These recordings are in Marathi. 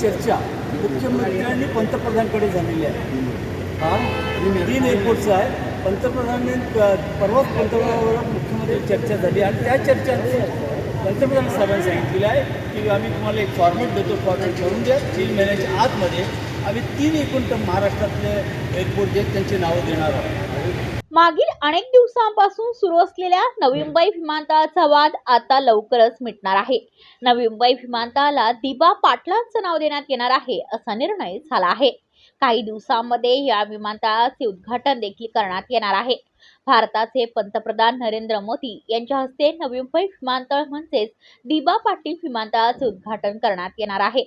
चर्चा मुख्यमंत्री आणि पंतप्रधानकडे झालेली आहे. हा? तीन एअरपोर्टचा आहे पंतप्रधानांनी प- परवाच पंतप्रधानाबरोबर मुख्यमंत्री चर्चा झाली आणि त्या चर्चेत पंतप्रधान साहेबांनी सांगितलेलं आहे की आम्ही तुम्हाला एक फॉर्मेट देतो फॉर्मेट करून द्या. तीन महिन्याच्या आतमध्ये आम्ही तीन एकूण महाराष्ट्रातले एअरपोर्ट जे त्यांची नावं देणार आहोत. मागील अनेक दिवसांपासून सुरू असलेल्या नवी मुंबई विमानतळाचा वाद आता लवकरच मिटणार आहे. नवी मुंबई विमानतळाला दिबा पाटलांचं नाव देण्यात येणार आहे असा निर्णय झाला आहे. काही दिवसांमध्ये या विमानतळाचे उद्घाटन देखील करण्यात येणार आहे. भारताचे पंतप्रधान नरेंद्र मोदी यांच्या हस्ते नवी मुंबई विमानतळ म्हणजेच दिबा पाटील विमानतळाचे उद्घाटन करण्यात येणार आहे.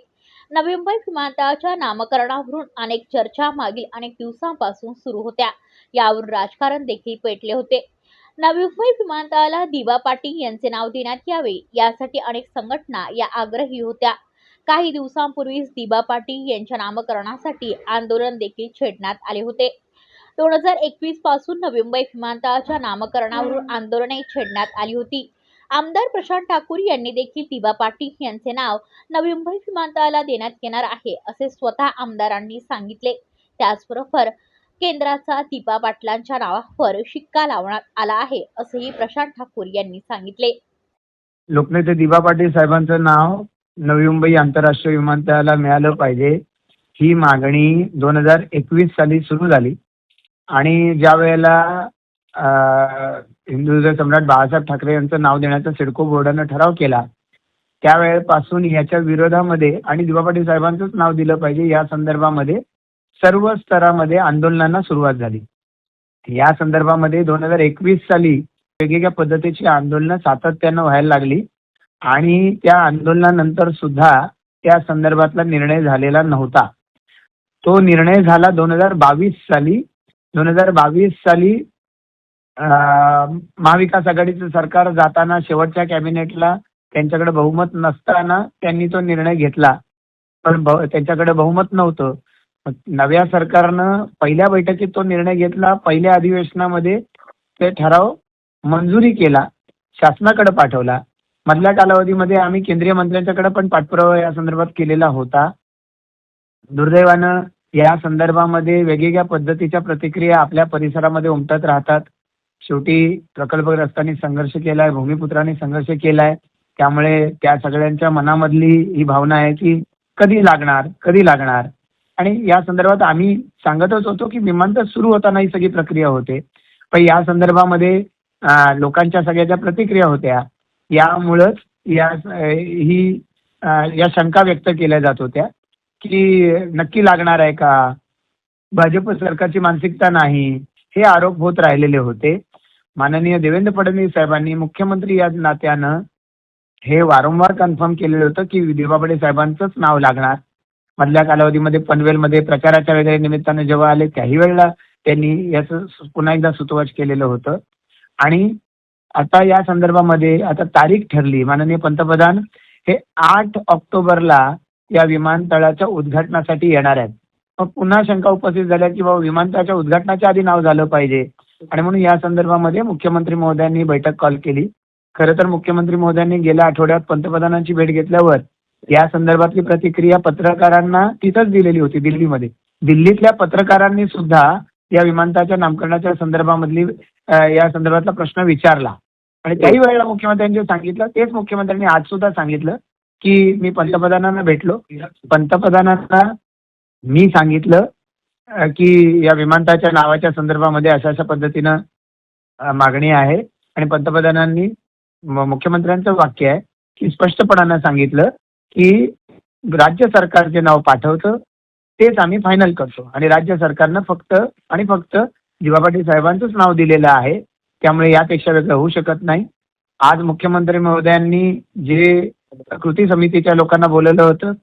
नवी मुंबई विमानतळाच्या नामकरणावरून अनेक चर्चा मागील अनेक दिवसांपासून सुरू होत्या. यावरून राजकारण देखील पेटले होते. नवी मुंबई विमानतळाला दिवा पाटील यांचे नाव देण्यात यावे यासाठी अनेक संघटना या आग्रही होत्या. काही दिवसांपूर्वीच दिबा पाटील यांच्या नामकरणासाठी आंदोलन देखील छेडण्यात आले होते. दोन हजार एकवीसपासून नवी मुंबई विमानतळाच्या नामकरणावरून आंदोलने छेडण्यात आली होती. आमदार प्रशांत ठाकूर यांनी देखील दिबा पाटील यांचे नाव नवी मुंबई विमानतळाला देण्यात येणार आहे असे स्वतः आमदारांनी सांगितले. त्याचबरोबर केंद्राचा दिबा पाटलांच्या नावावर शिक्का लावण्यात आला आहे असेही प्रशांत ठाकूर यांनी सांगितले. लोकनेते दिबा पाटील साहेबांचं नाव नवी मुंबई आंतरराष्ट्रीय विमानतळाला मिळालं पाहिजे. ही मागणी दोन हजार एकवीस साली सुरू झाली. आणि ज्या वेळेला अं, सम्राट बाळासाहेब ठाकरे यांचं नाव देण्याचा सिडको बोर्डानं ठराव केला त्यावेळेपासून याच्या विरोधामध्ये आणि दिवापाटी पाटील साहेबांचंच नाव दिलं पाहिजे या संदर्भामध्ये सर्व स्तरामध्ये आंदोलनांना सुरुवात झाली. या संदर्भामध्ये दोन हजार एकवीस साली वेगवेगळ्या पद्धतीची आंदोलनं सातत्यानं व्हायला लागली. आणि त्या आंदोलनानंतर सुद्धा त्या संदर्भातला निर्णय झालेला नव्हता. तो निर्णय झाला दोन हजार बावीस साली. दोन हजार बावीस साली महाविकास आघाडीचं सरकार जाताना शेवटच्या कॅबिनेटला त्यांच्याकडे बहुमत नसताना त्यांनी तो निर्णय घेतला. पण त्यांच्याकडे बहुमत नव्हतं. नव्या सरकारनं पहिल्या बैठकीत तो निर्णय घेतला. पहिल्या अधिवेशनामध्ये ते ठराव मंजुरी केला. शासनाकडे पाठवला. मधल्या कालावधीमध्ये आम्ही केंद्रीय मंत्र्यांच्याकडे पण पाठपुरावा या संदर्भात केलेला होता. दुर्दैवानं या संदर्भामध्ये वेगवेगळ्या पद्धतीच्या प्रतिक्रिया आपल्या परिसरामध्ये उमटत राहतात. शेवटी प्रकल्पग्रस्तांनी संघर्ष केलाय भूमिपुत्रांनी संघर्ष केलाय. त्यामुळे त्या सगळ्यांच्या मनामधली ही भावना आहे की कधी लागणार कधी लागणार? आणि या संदर्भात आम्ही सांगतच होतो की विमानतळ सुरू होताना ही सगळी प्रक्रिया होते. पण या संदर्भामध्ये लोकांच्या सगळ्या ज्या प्रतिक्रिया होत्या यामुळंच या ही या शंका व्यक्त केल्या जात होत्या की नक्की लागणार आहे का? भाजप सरकारची मानसिकता नाही हे आरोप होत राहिलेले होते. माननीय देवेंद्र फडणवीस साहेबांनी मुख्यमंत्री या नात्यानं हे वारंवार कन्फर्म केलेलं होतं की दिवा साहेबांचंच नाव लागणार. मधल्या कालावधीमध्ये पनवेलमध्ये प्रचाराच्या वगैरे निमित्तानं जेव्हा आले त्याही वेळेला त्यांनी याचं पुन्हा एकदा सुतवाच केलेलं होतं. आणि आता या संदर्भामध्ये आता तारीख ठरली. माननीय पंतप्रधान हे आठ ऑक्टोबरला या विमानतळाच्या उद्घाटनासाठी येणार आहेत. मग पुन्हा शंका उपस्थित झाल्या की बाबा विमानतळाच्या उद्घाटनाच्या आधी नाव झालं पाहिजे. आणि म्हणून या संदर्भामध्ये मुख्यमंत्री महोदयांनी बैठक कॉल केली. खरं तर मुख्यमंत्री महोदयांनी गेल्या आठवड्यात पंतप्रधानांची भेट घेतल्यावर या संदर्भातली प्रतिक्रिया पत्रकारांना तिथंच दिलेली होती दिल्लीमध्ये. दिल्लीतल्या पत्रकारांनी सुद्धा या विमानतळाच्या नामकरणाच्या संदर्भामधली या संदर्भातला प्रश्न विचारला. आणि त्याही वेळेला मुख्यमंत्र्यांनी सांगितलं तेच मुख्यमंत्र्यांनी आज सुद्धा सांगितलं की मी पंतप्रधानांना भेटलो. पंतप्रधानांना मी सांगितलं की या विमानतळाच्या नावाच्या संदर्भामध्ये अशा अशा पद्धतीनं मागणी आहे. आणि पंतप्रधानांनी मुख्यमंत्र्यांचं वाक्य आहे की स्पष्टपणानं सांगितलं की राज्य सरकार जे नाव पाठवतं तेच आम्ही फायनल करतो. आणि राज्य सरकारनं फक्त आणि फक्त दिवा पाटील साहेबांचंच नाव दिलेलं आहे. त्यामुळे यापेक्षा वेगळं होऊ शकत नाही. आज मुख्यमंत्री महोदयांनी जे कृती समितीच्या लोकांना बोलवलं होतं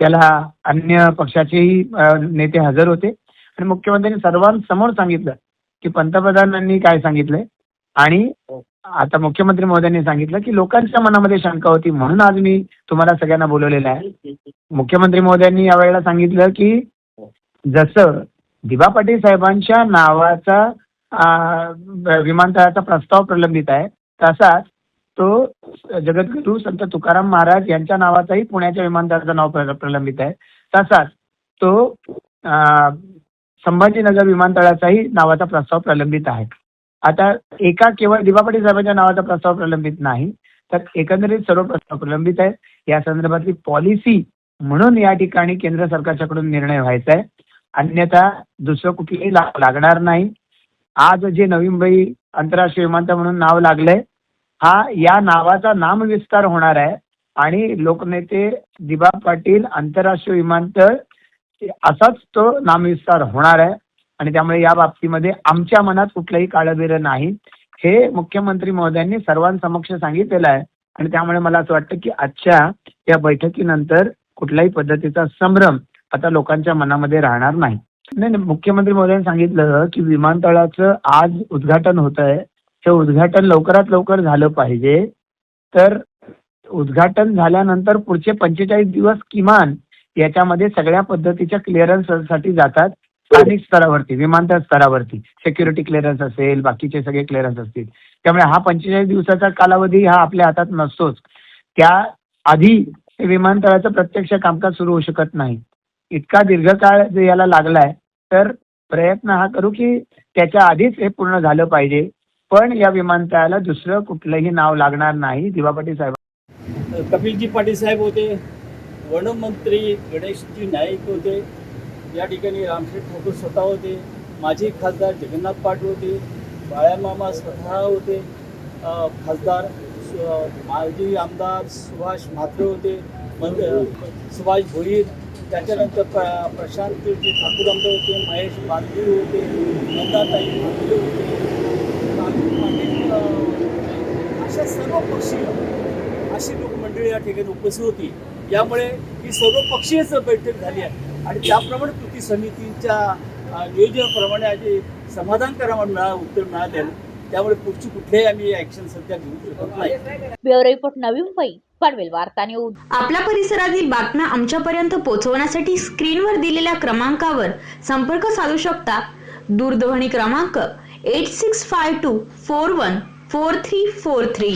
त्याला अन्य पक्षाचेही नेते हजर होते. आणि मुख्यमंत्र्यांनी सर्वांसमोर सांगितलं की पंतप्रधानांनी काय सांगितलंय? आणि आता मुख्यमंत्री महोदयांनी सांगितलं की लोकांच्या मनामध्ये शंका होती म्हणून आज मी तुम्हाला सगळ्यांना बोलवलेलं आहे. मुख्यमंत्री महोदयांनी यावेळेला सांगितलं की जसं दिबा पाटील साहेबांच्या नावाचा विमानतळाचा प्रस्ताव प्रलंबित आहे. तसाच तो जगद्गुरू संत तुकाराम महाराज यांच्या नावाचाही पुण्याच्या विमानतळाचं नाव प्र- प्रलंबित आहे. तसाच तो संभाजीनगर विमानतळाचाही नावाचा प्रस्ताव प्रलंबित आहे. आता एका केवळ दिबा साहेबांच्या नावाचा प्रस्ताव प्रलंबित नाही तर एकंदरीत सर्व प्रस्ताव प्रलंबित आहे या संदर्भातली पॉलिसी म्हणून या ठिकाणी केंद्र सरकारच्याकडून निर्णय व्हायचा आहे. अन्यथा दुसरं कुठलंही ला- लागणार नाही. आज जे नवी मुंबई आंतरराष्ट्रीय विमानतळ म्हणून नाव लागलंय हा या नावाचा नामविस्तार होणार आहे. आणि लोकनेते दिबा पाटील आंतरराष्ट्रीय विमानतळ असाच तो नामविस्तार होणार आहे. आणि त्यामुळे या बाबतीमध्ये आमच्या मनात कुठलंही काळबेरं नाही. हे मुख्यमंत्री महोदयांनी सर्वांसमक्ष सांगितलेलं आहे. आणि त्यामुळे मला असं वाटतं की आजच्या या बैठकीनंतर कुठल्याही पद्धतीचा संभ्रम आता लोकांच्या मनामध्ये राहणार नाही. नाही नाही, मुख्यमंत्री महोदयांनी सांगितलं की विमानतळाचं आज उद्घाटन होत आहे. हे उद्घाटन लवकरात लवकर झालं पाहिजे. तर उद्घाटन झाल्यानंतर पुढचे पंचेचाळीस दिवस किमान याच्यामध्ये सगळ्या पद्धतीच्या क्लिअरन्ससाठी जातात स्थानिक स्तरावरती विमानतळ स्तरावरती. सिक्युरिटी क्लिअरन्स असेल बाकीचे सगळे क्लिअरन्स असतील. त्यामुळे हा पंचेचाळीस दिवसाचा कालावधी हा आपल्या हातात नसतोच. त्या आधी विमानतळाचं प्रत्यक्ष कामकाज सुरू होऊ शकत नाही. इतका दीर्घकाळ जर याला लागलाय तर प्रयत्न हा करू की त्याच्या आधीच हे पूर्ण झालं पाहिजे. पण या विमानतळाला दुसरं कुठलंही नाव लागणार नाही दिवा पाटील साहेब. कपिलजी पाटील साहेब होते वनमंत्री गणेशजी नाईक होते या ठिकाणी रामशेठ ठाकूर स्वतः होते माजी खासदार जगन्नाथ पाटील होते बाळ्यामामा स्वतः होते खासदार माजी आमदार सुभाष म्हात्रे होते सुभाष भोईर त्याच्यानंतर प्र कीर्ती ठाकूर आमदार होते महेश बांधवी होते नंदाताई ठाकरे होते अशा सर्व पक्षीय अशी लोकमंडळी या ठिकाणी उपस्थित होती. यामुळे ही सर्व पक्षीय बैठक झाली आहे आणि त्याप्रमाणे कृती समितीच्या नियोजनाप्रमाणे आज समाधानकारक मिळा उत्तर मिळाले त्यामुळे पुढची कुठल्याही आम्ही ॲक्शन सध्या घेऊ शकत नाही. ब्युरो रिपोर्ट नवी मुंबई पनवेल वार्ता न्यूज. आपल्या परिसरातील बातम्या आमच्यापर्यंत पोहोचवण्यासाठी स्क्रीनवर दिलेल्या क्रमांकावर संपर्क साधू शकता. दूरध्वनी क्रमांक eight six five two four one four three four three